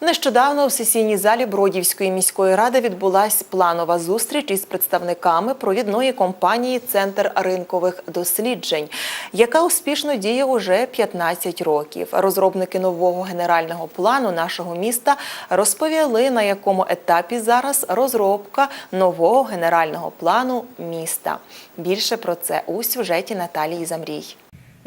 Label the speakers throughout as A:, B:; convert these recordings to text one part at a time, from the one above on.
A: Нещодавно у сесійній залі Бродівської міської ради відбулась планова зустріч із представниками провідної компанії Центр ринкових досліджень, яка успішно діє уже 15 років. Розробники нового генерального плану нашого міста розповіли, на якому етапі зараз розробка нового генерального плану міста. Більше про це у сюжеті Наталії Замрій.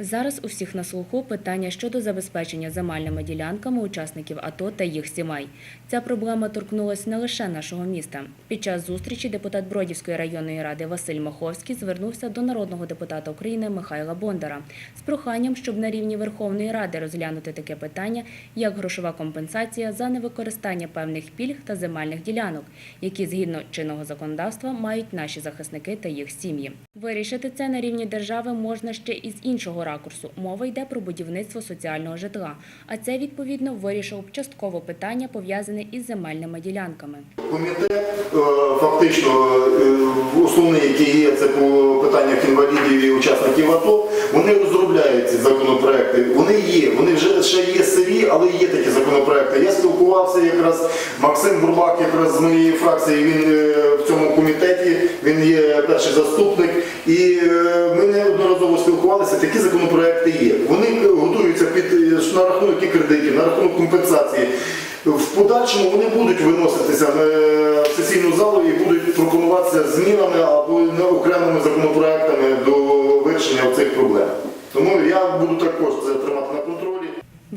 B: Зараз у всіх на слуху питання щодо забезпечення земельними ділянками учасників АТО та їх сімей. Ця проблема торкнулася не лише нашого міста. Під час зустрічі депутат Бродівської районної ради Василь Маховський звернувся до народного депутата України Михайла Бондара з проханням, щоб на рівні Верховної Ради розглянути таке питання, як грошова компенсація за невикористання певних пільг та земельних ділянок, які згідно чинного законодавства мають наші захисники та їх сім'ї. Вирішити це на рівні держави можна ще із іншого ракурсу. Мова йде про будівництво соціального житла. А це відповідно вирішив частково питання пов'язане із земельними ділянками.
C: Комітет е, фактично е, основний, який є, це по питаннях інвалідів і учасників АТО. Вони розробляють ці законопроекти. Вони є, вони вже ще є сирі, але є такі законопроекти. Я спілкувався якраз Максим Бурлак, якраз з моєї фракції. Він е, в цьому комітеті, він є перший заступник. І е, ми неодноразово спілкувалися. Такі законопроекти є. Вони е, готуються під е, на рахунок кредитів, на рахунок компенсації. В подальшому вони будуть виноситися в сесійну залу і будуть пропонуватися змінами або окремими законопроектами до вирішення цих проблем. Тому я буду також це тримати на контролі.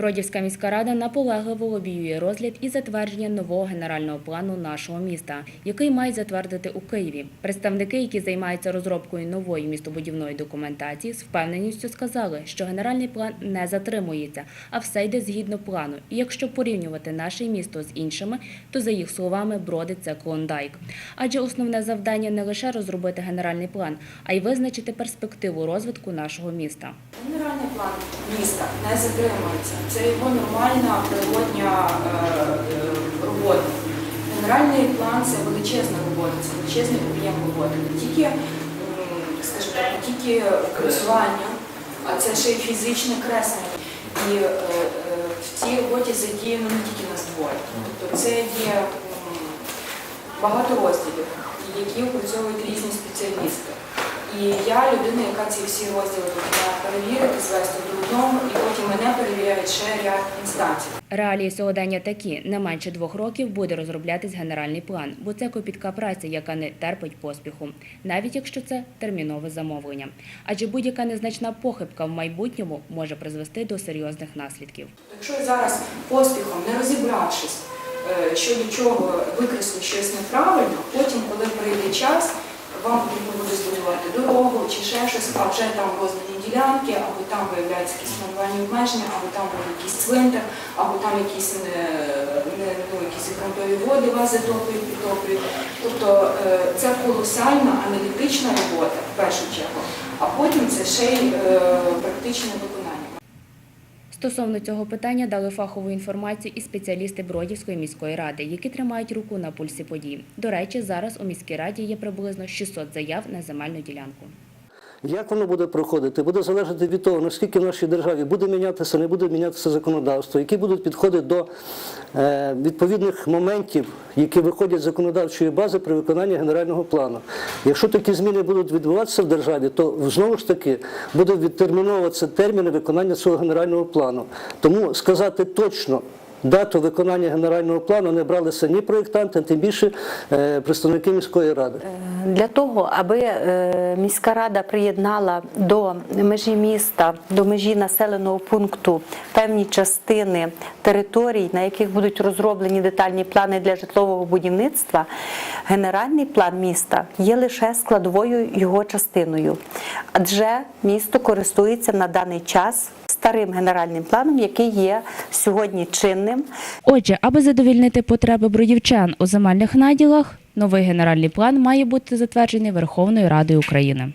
B: Бродівська міська рада наполегливо лобіює розгляд і затвердження нового генерального плану нашого міста, який мають затвердити у Києві. Представники, які займаються розробкою нової містобудівної документації, з впевненістю сказали, що генеральний план не затримується, а все йде згідно плану. І якщо порівнювати наше місто з іншими, то за їх словами бродить це клондайк. Адже основне завдання не лише розробити генеральний план, а й визначити перспективу розвитку нашого міста.
D: Генеральний план міста не затримується. Це його нормальна природня е, е, робота. Генеральний план це величезна робота, це величезний об'єм роботи. Не тільки, скажімо так, не тільки кресування, а це ще й фізичне креслення. І е, в цій роботі задіяно не тільки нас двоє. Тобто це є багато розділів, які опрацьовують різні спеціалісти. І я людина, яка ці всі розділи повинна перевірити, звести до одного, і потім мене перевіряють ще ряд інстанцій.
B: Реалії сьогодення такі: не менше двох років буде розроблятись генеральний план, бо це копітка праця, яка не терпить поспіху, навіть якщо це термінове замовлення. Адже будь-яка незначна похибка в майбутньому може призвести до серйозних наслідків.
D: Якщо зараз поспіхом, не розібравшись, е, що до чого викреслю щось неправильно, потім, коли прийде час, вам потрібно буде збудувати дорогу чи ще щось, а вже там роздані ділянки, або там виявляються якісь планувальні обмеження, або там буде якийсь цвинтар, або там якісь, не, не, ну, якісь ґрунтові води вас затоплюють, підтоплюють. Тобто е, це колосальна аналітична робота в першу чергу, а потім це ще й е, практичне виконання.
B: Стосовно цього питання дали фахову інформацію і спеціалісти Бродівської міської ради, які тримають руку на пульсі подій. До речі, зараз у міській раді є приблизно 600 заяв на земельну ділянку.
E: Як воно буде проходити, буде залежати від того, наскільки в нашій державі буде мінятися, не буде мінятися законодавство, які будуть підходи до е, відповідних моментів, які виходять з законодавчої бази при виконанні генерального плану. Якщо такі зміни будуть відбуватися в державі, то знову ж таки буде відтерміновуватися терміни виконання цього генерального плану. Тому сказати точно. Дату виконання генерального плану не бралися ні проєктанти, тим більше е, представники міської ради.
F: Для того, аби е, міська рада приєднала до межі міста, до межі населеного пункту певні частини територій, на яких будуть розроблені детальні плани для житлового будівництва, генеральний план міста є лише складовою його частиною, адже місто користується на даний час старим генеральним планом, який є сьогодні чинним.
B: Отже, аби задовільнити потреби бродівчан у земельних наділах, новий генеральний план має бути затверджений Верховною Радою України.